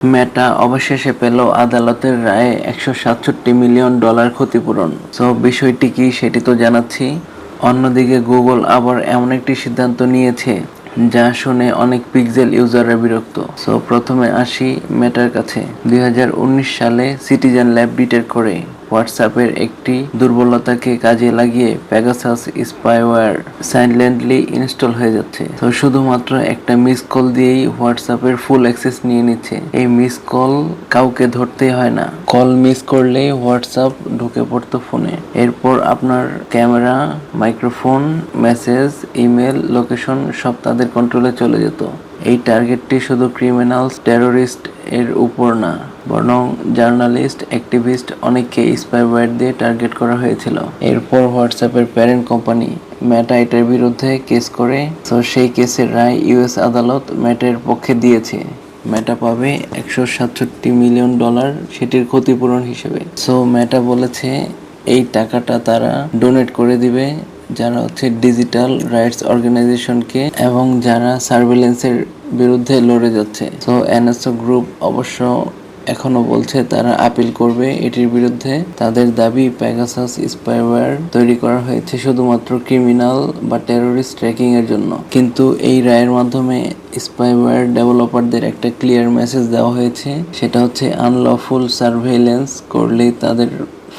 মেটা অবশেষে পেল আদালতের রায়ে একশো সাতষট্টি মিলিয়ন ডলার ক্ষতিপূরণ। তো বিষয়টি কি সেটি তো জানাচ্ছি। অন্যদিকে গুগল আবার এমন একটি সিদ্ধান্ত নিয়েছে, যা শুনে অনেক পিক্সেল ইউজাররা বিরক্ত। সো প্রথমে আসি মেটার কাছে। দু হাজার উনিশ সালে সিটিজেন ল্যাব ডিটেক্ট করে হোয়াটসঅ্যাপের একটি দুর্বলতাকে কাজে লাগিয়ে প্যাগাসাস স্পাইওয়্যার সাইলেন্টলি ইনস্টল হয়ে যাচ্ছে। তো শুধুমাত্র একটা মিস কল দিয়েই হোয়াটসঅ্যাপের ফুল অ্যাক্সেস নিয়ে নিচ্ছে। এই মিস কল কাউকে ধরতেই হয় না। কল মিস করলেই হোয়াটসঅ্যাপ ঢুকে পড়তো ফোনে। এরপর আপনার camera microphone message email location সব তাদের কন্ট্রোলে চলে যেত। এই টার্গেটটি শুধু ক্রিমিনালস টেরোরিস্ট এর উপর না। বরং জার্নালিস্ট, অ্যাক্টিভিস্ট অনেককে স্পাইওয়্যার দিয়ে টার্গেট করা হয়েছিল। এরপর হোয়াটসঅ্যাপের প্যারেন্ট কোম্পানি মেটা এটার বিরুদ্ধে কেস করে। তো সেই কেসের রায় ইউএস আদালত মেটের পক্ষে দিয়েছে। মেটা পাবে একশো সাতষট্টি মিলিয়ন ডলার সেটির ক্ষতিপূরণ হিসেবে। সো মেটা বলেছে, এই টাকাটা তারা ডোনেট করে দিবে যারা হচ্ছে ডিজিটাল রাইটস অর্গানাইজেশনকে এবং যারা সার্ভেলেন্সের বিরুদ্ধে লড়ে যাচ্ছে। তো এনএসও গ্রুপ অবশ্য এখনও বলছে তারা আপিল করবে এটির বিরুদ্ধে। তাদের দাবি প্যাগাসাস স্পাইওয়্যার তৈরি করা হয়েছে শুধুমাত্র ক্রিমিনাল বা টেরোরিস্ট ট্র্যাকিং এর জন্য। কিন্তু এই রায়ের মাধ্যমে স্পাইওয়্যার ডেভেলপারদের একটা ক্লিয়ার মেসেজ দেওয়া হয়েছে। সেটা হচ্ছে আনলফুল সার্ভেইলেন্স করলেই তাদের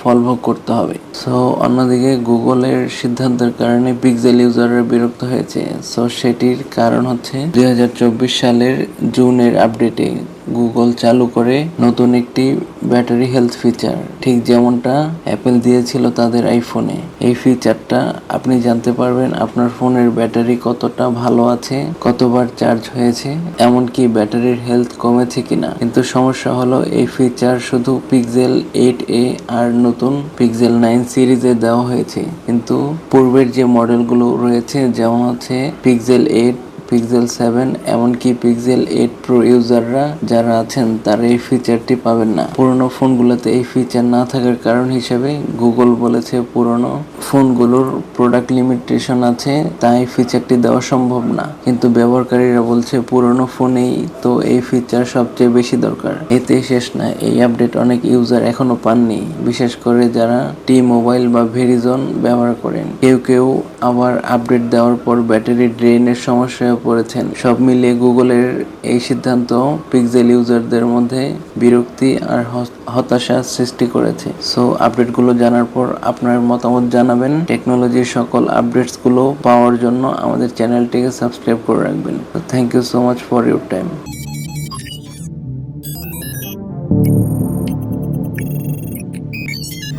ফল ভোগ করতে হবে। সো অন্যদিকে গুগলের সিদ্ধান্তের কারণে পিক্সেল ইউজাররা বিরক্ত হয়েছে। সো সেটির কারণ হচ্ছে দু হাজার চব্বিশ সালের জুনের আপডেটে গুগল চালু করে নতুন একটি ব্যাটারি হেলথ ফিচার ঠিক যেমনটা অ্যাপেল দিয়েছিল তাদের আইফোনে এই ফিচারটা আপনি জানতে পারবেন আপনার ফোনের ব্যাটারি কতটা ভালো আছে, কতবার চার্জ হয়েছে, এমনকি ব্যাটারির হেলথ কমেছে কিনা। কিন্তু সমস্যা হলো এই ফিচার শুধু পিক্সেল এইট এ আর নতুন পিক্সেল নাইন সিরিজে দেওয়া হয়েছে। কিন্তু পূর্বের যে মডেলগুলো রয়েছে, যেমন হচ্ছে পিক্সেল এইট পিক্সেল সেভেন এমনকি পিক্সেল এইট প্রো ইউজাররা যারা আছেন, তারা এই ফিচারটি পাবেন না। পুরনো ফোনগুলোতে এই ফিচার না থাকার কারণ হিসেবে গুগল বলেছে পুরনো ফোনগুলোর প্রোডাক্ট লিমিটেশন আছে, তাই ফিচারটি দেওয়া সম্ভব না। কিন্তু ব্যবহারকারীরা বলছে পুরনো ফোনেই তো এই ফিচার সবচেয়ে বেশি দরকার। এতে শেষ না, এই আপডেট অনেক ইউজার এখনও পাননি, বিশেষ করে যারা টি মোবাইল বা ভেরিজন ব্যবহার করেন। কেউ কেউ আবার আপডেট দেওয়ার পর ব্যাটারি ড্রেনের সমস্যায় পড়েছেন। সব মিলিয়ে গুগলের এই সিদ্ধান্ত পিক্সেল ইউজারদের মধ্যে বিরক্তি আর হতাশা সৃষ্টি করেছে। সো, আপডেটগুলো জানার পর আপনার মতামত জানাবেন। টেকনোলজির সকল আপডেটসগুলো পাওয়ার জন্য আমাদের চ্যানেলটিকে সাবস্ক্রাইব করে রাখবেন। Thank you so much for your time